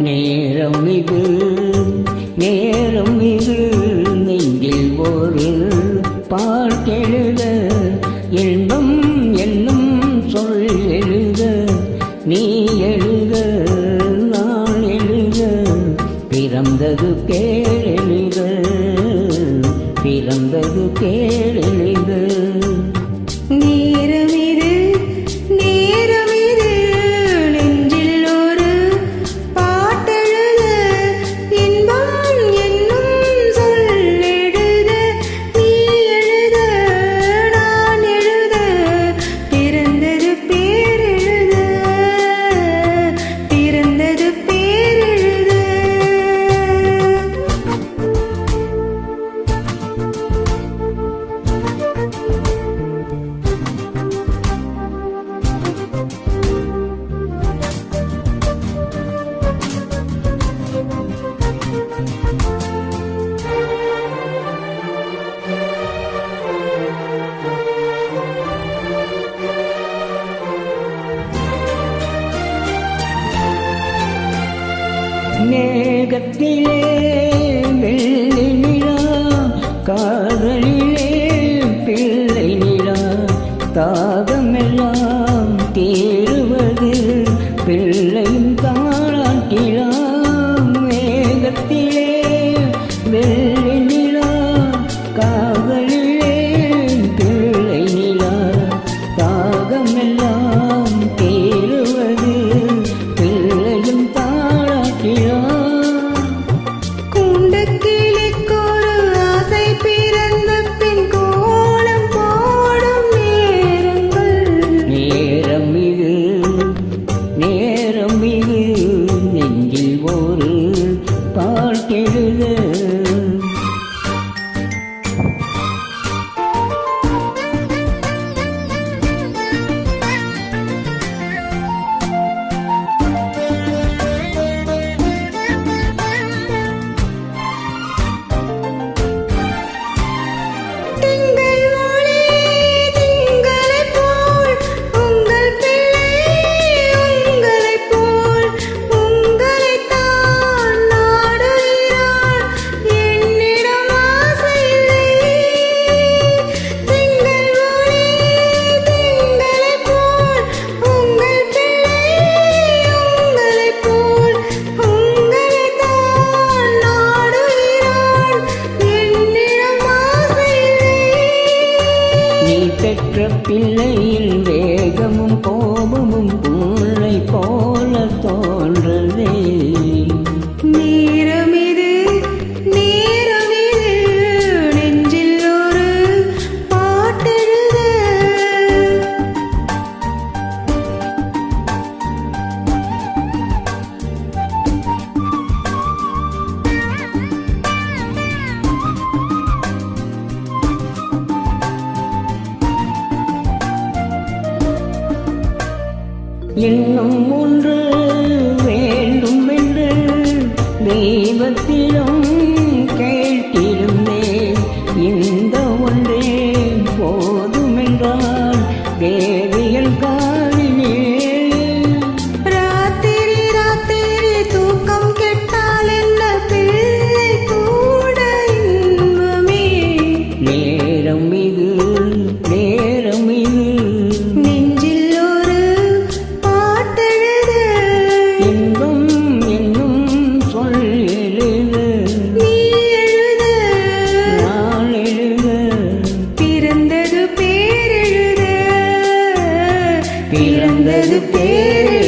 நேரம் இது நேரம் இது. நெஞ்சில் ஒரு பாட்டெழுத இன்பம் என்னும் சொல் எழுத. நீ எழுத நான் எழுத. பிறந்தது கேளெழுத பிறந்தது கேளெழு மேகத்திலே வெள்ளி நிலா காதலிலே பிள்ளை நிலா தாக பெற்ற பிள்ளையின் வேகமும் போ இன்னும் ஒன்று வேண்டும் என்று தெய்வத்திலும் பிறந்தது பேரே